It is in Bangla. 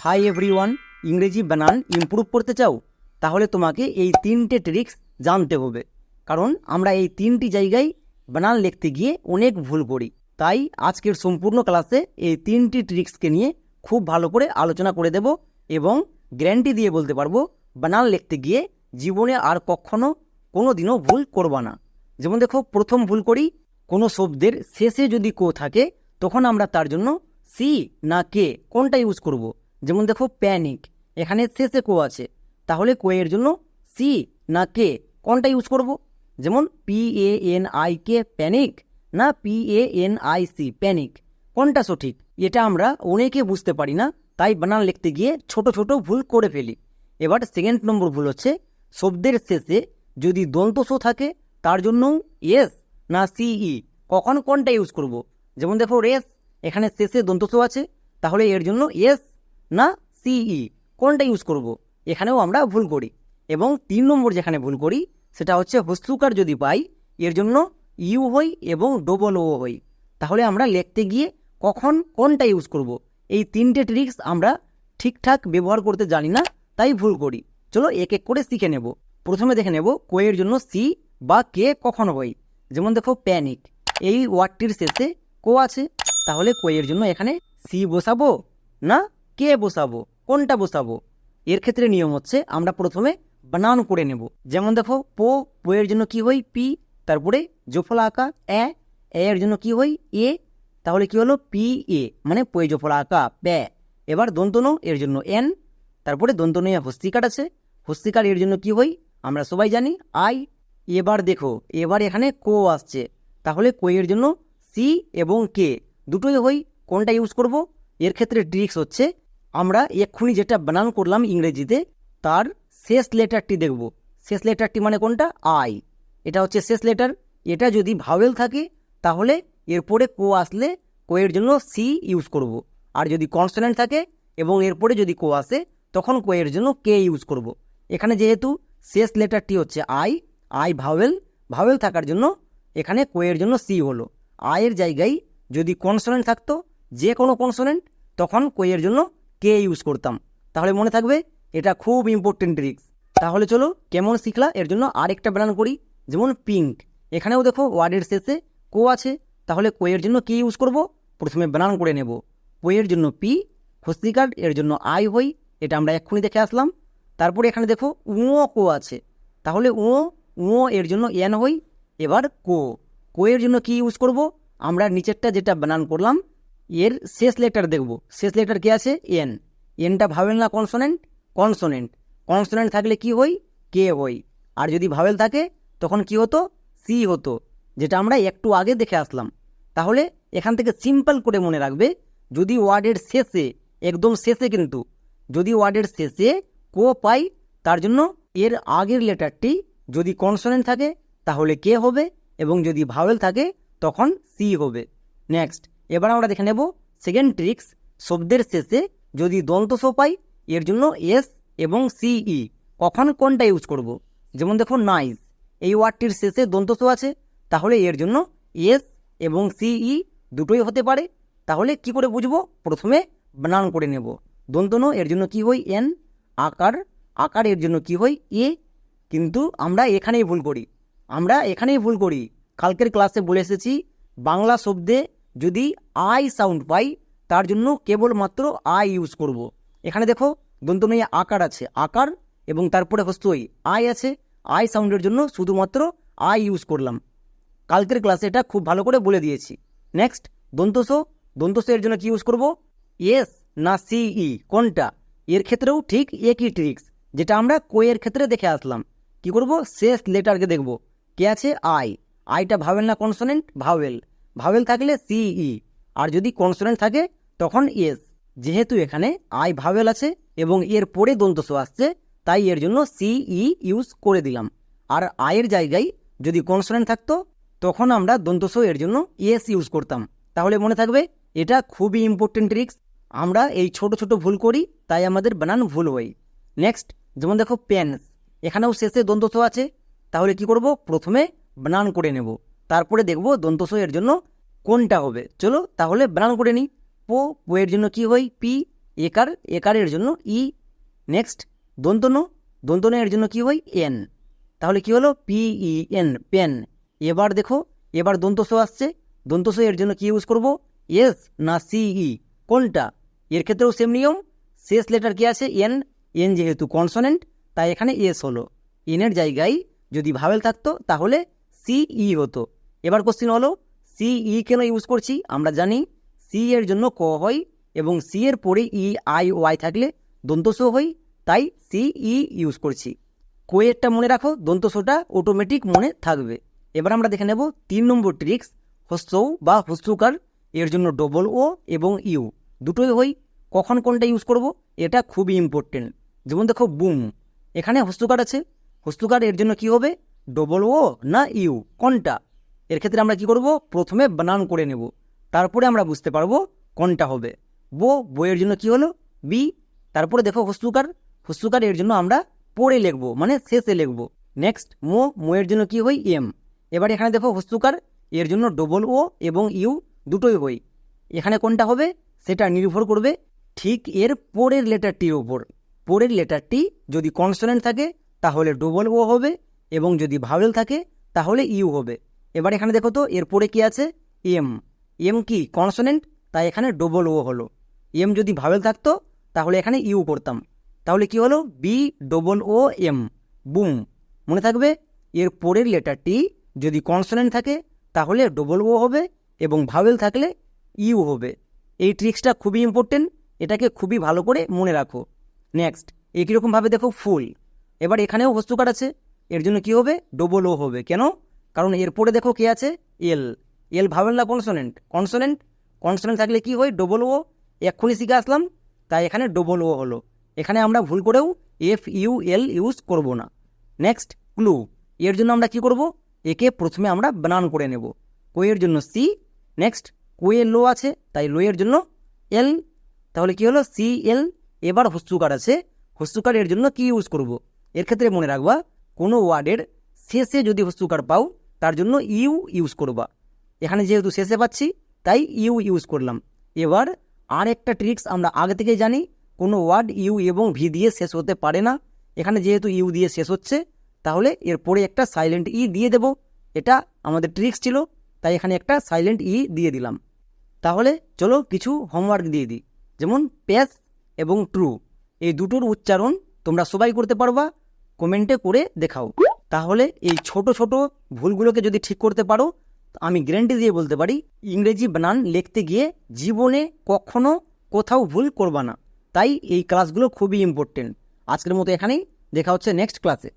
হাই এভরিওয়ান ইংরেজি বানান ইমপ্রুভ করতে চাও, তাহলে তোমাকে এই তিনটে ট্রিক্স জানতে হবে। কারণ আমরা এই তিনটি জায়গায় বানান লিখতে গিয়ে অনেক ভুল করি। তাই আজকের সম্পূর্ণ ক্লাসে এই তিনটি ট্রিক্সকে নিয়ে খুব ভালো করে আলোচনা করে দেব এবং গ্যারান্টি দিয়ে বলতে পারব, বানান লিখতে গিয়ে জীবনে আর কখনো কোনো দিনও ভুল করবা না। যেমন দেখো, প্রথম ভুল করি, কোনো শব্দের শেষে যদি কো থাকে, তখন আমরা তার জন্য সি না কে কোনটা ইউজ করব। যেমন দেখো প্যানিক এখানে শেষে কো আছে। তাহলে কো এর জন্য সি না কে কোনটা ইউজ করব। যেমন P A N I K panic না P A N I C panic কোনটা সঠিক? এটা আমরা অনেকে বুঝতে পারি না, তাই বানান লিখতে গিয়ে ছোট ছোট ভুল করে ফেলি। এবার সেকেন্ড নম্বর ভুল হচ্ছে, শব্দের শেষে যদি দন্তস থাকে, তার জন্য এস না সিই কখন কোনটা ইউজ করব। যেমন দেখো রেস এখানে শেষে দন্তস আছে, তাহলে এর জন্য এস না সিই, কোনটা ইউজ করব। এখানেও আমরা ভুল করি। এবং তিন নম্বর যেখানে ভুল করি, সেটা হচ্ছে হস্তুকার যদি পাই, এর জন্য ইউ হই এবং ডবল ও হই। তাহলে আমরা লিখতে গিয়ে কখন কোনটা ইউজ করব। এই তিনটে ট্রিক্স আমরা ঠিকঠাক ব্যবহার করতে জানি না, তাই ভুল করি। চলো এক এক করে শিখে নেব। প্রথমে দেখে নেব কোয়ের জন্য সি বা কে কখন হয় যেমন দেখো প্যানিক এই ওয়ার্ডটির শেষে কো আছে। তাহলে কোয়ের জন্য এখানে সি বসাবো না কে বসাবো? কোনটা বসাবো? এর ক্ষেত্রে নিয়ম হচ্ছে আমরা প্রথমে বানান করে নেব। যেমন দেখো, পো পোয়ের জন্য কি হই পি, তারপরে জোফলা আঁকা এ এর জন্য কি হই এ, তাহলে কি হলো? পি, এ মানে পোয়ে জোফলা আঁকা প্যা এবার দন্তনো এর জন্য এন, তারপরে দন্তনইয়া হস্তিকার আছে। হস্তিকার এর জন্য কি হই আমরা সবাই জানি আই। এবার দেখো, এবার এখানে কো আসছে। তাহলে কোয়ের জন্য সি এবং কে, দুটোই হই কোনটা ইউজ করব? এর ক্ষেত্রে ট্রিক্স হচ্ছে আমরা এক্ষুনি যেটা বানান করলাম ইংরেজিতে, তার শেষ লেটারটি দেখব। শেষ লেটারটি মানে কোনটা? আই। এটা হচ্ছে শেষ লেটার। এটা যদি ভাওয়েল থাকে, তাহলে এরপরে কো আসলে কোয়ের জন্য সি ইউজ করব। আর যদি কনসোনেন্ট থাকে এবং এরপরে যদি কো আসে, তখন কোয়ের জন্য কে ইউজ করব। এখানে যেহেতু শেষ লেটারটি হচ্ছে আই আই ভাওয়েল ভাওয়েল থাকার জন্য এখানে কোয়ের জন্য সি হলো। আয়ের জায়গায় যদি কনসোনেন্ট থাকতো, যে কোনো কনসোনেন্ট, তখন কোয়ের জন্য কে ইউজ করতাম? তাহলে মনে থাকবে এটা খুব ইম্পর্টেন্ট ট্রিক্স তাহলে চলো কেমন শিখলা? এর জন্য আরেকটা বানান করি, যেমন পিঙ্ক এখানেও দেখো ওয়ার্ডের শেষে কো আছে, তাহলে কোয়ের জন্য কি ইউজ করব? প্রথমে বানান করে নেব। কোয়ের জন্য পি হস্তিকার এর জন্য আই হই, এটা আমরা এক্ষুনি দেখে আসলাম। তারপরে এখানে দেখো উঁ কো আছে, তাহলে উঁ উঁ এর জন্য এন হই, এবার কো। কোয়ের জন্য কি ইউজ করব? আমরা নিচেরটা যেটা বানান করলাম এর শেষ লেটার দেখব। শেষ লেটার কি আছে? এন এনটা ভাবেল না কনসোনেন্ট কনসোনেন্ট কনসোনেন্ট থাকলে কি হই কে হই আর যদি ভাবেল থাকে, তখন কি হতো? সি হতো, যেটা আমরা একটু আগে দেখে আসলাম। তাহলে এখান থেকে সিম্পল করে মনে রাখবে, যদি ওয়ার্ডের শেষে, একদম শেষে কিন্তু, যদি ওয়ার্ডের শেষে কো পাই, তার জন্য এর আগের লেটারটি যদি কনসোনেন্ট থাকে, তাহলে কে হবে, এবং যদি ভাওয়েল থাকে, তখন সি হবে। নেক্সট এবার আমরা দেখে নেব সেকেন্ড ট্রিক্স শব্দের শেষে যদি দন্তস পাই, এর জন্য এস এবং সিই কখন কোনটা ইউজ করব। যেমন দেখো নাইস এই ওয়ার্ডটির শেষে দন্তস আছে, তাহলে এর জন্য এস এবং সিই দুটোই হতে পারে। তাহলে কি করে বুঝব? প্রথমে বানান করে নেব। দন্ত দন্তন এর জন্য কি হই এন আকার আকার এর জন্য কি হই এ কিন্তু আমরা এখানেই ভুল করি। আমরা এখানেই ভুল করি। কালকের ক্লাসে বলে এসেছি, বাংলা শব্দে যদি আই সাউন্ড পাই তার জন্য কেবলমাত্র আই ইউজ করব। এখানে দেখো দন্তনইয়া আকার আছে, আকার এবং তারপরে হস্তই। আই আছে আই সাউন্ডের জন্য শুধুমাত্র আই ইউজ করলাম। কালকের ক্লাসে এটা খুব ভালো করে বলে দিয়েছি। নেক্সট দন্তস। দন্তস এর জন্য কি ইউজ করব? এস না সিই কোনটা? এর ক্ষেত্রেও ঠিক একই ট্রিক্স যেটা আমরা কোয়ের ক্ষেত্রে দেখে আসলাম। কি করব? শেষ লেটারকে দেখব। কে আছে? আই আইটা ভাওয়েল না কনসোনেন্ট ভাওয়েল ভাওয়েল থাকলে সিই, আর যদি কনসোনেন্ট থাকে, তখন এস যেহেতু এখানে আই ভাওয়েল আছে এবং এর পরে দন্তস আসছে, তাই এর জন্য সিই ইউজ করে দিলাম। আর আয়ের জায়গায় যদি কনসোনেন্ট থাকতো, তখন আমরা দন্তস এর জন্য এস ইউজ করতাম। তাহলে মনে থাকবে, এটা খুবই ইম্পর্টেন্ট ট্রিক্স আমরা এই ছোট ছোট ভুল করি, তাই আমাদের বানান ভুল হয়। নেক্সট যেমন দেখো পেন্স এখানেও শেষে দন্তস আছে। তাহলে কি করব? প্রথমে বানান করে নেব। তারপরে দেখব দন্তস এর জন্য কোনটা হবে। চলো তাহলে বানান করে নিই। পো পো এর জন্য কি হয়? পি, একার একারের জন্য ই, নেক্সট, দন্তন দন্তন এর জন্য কি হয়? এন। তাহলে কি হলো? P, E, N, pen. এবার দেখো, এবার দন্তস আসছে। দন্তস এর জন্য কি ইউজ করব? এস না সি, ই। কোনটা? এর ক্ষেত্রেও সেম নিয়ম। শেষ লেটার কি আছে? এন। এন যেহেতু কনসোনেন্ট তাই এখানে এস হলো। এনের জায়গায় যদি ভাবেল থাকতো, তাহলে সিই হতো। এবার কোশ্চিন হলো সিই কেন ইউজ করছি? আমরা জানি সি এর জন্য ক হয় এবং সি এর পরে ই আই ওয়াই থাকলে দন্তস হয়, তাই সিই ইউজ করছি। কোয়েরটা মনে রাখো দন্তসটা অটোমেটিক মনে থাকবে। এবার আমরা দেখে নেব তিন নম্বর ট্রিক্স হস্যৌ বা হস্যকার এর জন্য ডবল ও এবং ইউ দুটোই হই কখন কোনটা ইউজ করব? এটা খুবই ইম্পর্টেন্ট যেমন দেখো বুম এখানে হস্তকার আছে। হস্তকার এর জন্য কি হবে? ডবল ও না ইউ কোনটা? এর ক্ষেত্রে আমরা কি করব? প্রথমে বানান করে নেব। তারপরে আমরা বুঝতে পারব কোনটা হবে। বো, বইয়ের জন্য কি হলো? বি, তারপরে দেখো হস্তুকার। হস্তুকার এর জন্য আমরা পরে লিখব মানে শেষে লিখব। নেক্সট, মো, মোয়ের জন্য কি হই? এম। এবার এখানে দেখো হস্তুকার, এর জন্য ডবল ও এবং ইউ দুটোই হই। এখানে কোনটা হবে? সেটা নির্ভর করবে ঠিক এর পরের লেটারটির ওপর পরের লেটারটি যদি কনসোনেন্ট থাকে, তাহলে ডবল ও হবে এবং যদি ভাওয়েল থাকে, তাহলে ইউ হবে। এবার এখানে দেখো তো এর পরে কি আছে? এম এম কি? কনসোনেন্ট তাই এখানে ডবল ও হলো। এম যদি ভাবেল থাকতো, তাহলে এখানে ইউ করতাম। তাহলে কি হলো? B double O M boom মনে থাকবে? এর পরের লেটারটি যদি কনসোনেন্ট থাকে, তাহলে ডবল ও হবে এবং ভাবেল থাকলে ইউ হবে। এই ট্রিক্সটা খুবই ইম্পর্টেন্ট এটাকে খুবই ভালো করে মনে রাখো। নেক্সট একই রকমভাবে দেখো ফুল। এবার এখানেও হস্তকার আছে। এর জন্য কি হবে? ডবল ও হবে। কেন? কারণ এরপরে দেখো কে আছে? এল এল ভাবেন না কনসোনেন্ট কনসোনেন্ট কনসোনেন্ট থাকলে কি হয়? ডবল ও এক্ষুনি শিখে আসলাম। তাই এখানে ডবল ও হলো। এখানে আমরা ভুল করেও এফ ইউ এল ইউজ করব না। নেক্সট ক্লু এর জন্য আমরা কি করব? একে প্রথমে আমরা বানান করে নেব। কোয়ের জন্য সি নেক্সট কোয়ে লো আছে। তাই লো এর জন্য এল তাহলে কি হলো? সি এল এবার হস্তুকার আছে। হস্তুকার এর জন্য কি ইউজ করব? এর ক্ষেত্রে মনে রাখবা, কোনো ওয়ার্ডের শেষে যদি হস্তুকার পাও, তার জন্য ইউ ইউজ করবা। এখানে যেহেতু শেষে পাচ্ছি, তাই ইউ ইউজ করলাম। এবার আর একটা ট্রিক্স আমরা আগে থেকে জানি, কোনো ওয়ার্ড ইউ এবং ভি দিয়ে শেষ হতে পারে না। এখানে যেহেতু ইউ দিয়ে শেষ হচ্ছে, তাহলে এরপরে একটা সাইলেন্ট ই দিয়ে দেব। এটা আমাদের ট্রিক্স ছিল, তাই এখানে একটা সাইলেন্ট ই দিয়ে দিলাম। তাহলে চলো কিছু হোমওয়ার্ক দিয়ে দিই। যেমন প্যাস এবং ট্রু এই দুটোর উচ্চারণ তোমরা সবাই করতে পারবা কমেন্টে করে দেখাও। তাহলে এই ছোট ছোট ভুলগুলোকে যদি ঠিক করতে পারো, আমি গ্যারেন্টি দিয়ে বলতে পারি, ইংরেজি বানান লিখতে গিয়ে জীবনে কখনো কোথাও ভুল করবা না। তাই এই ক্লাসগুলো খুবই ইম্পর্টেন্ট আজকের মতো এখানেই। দেখা হচ্ছে নেক্সট ক্লাসে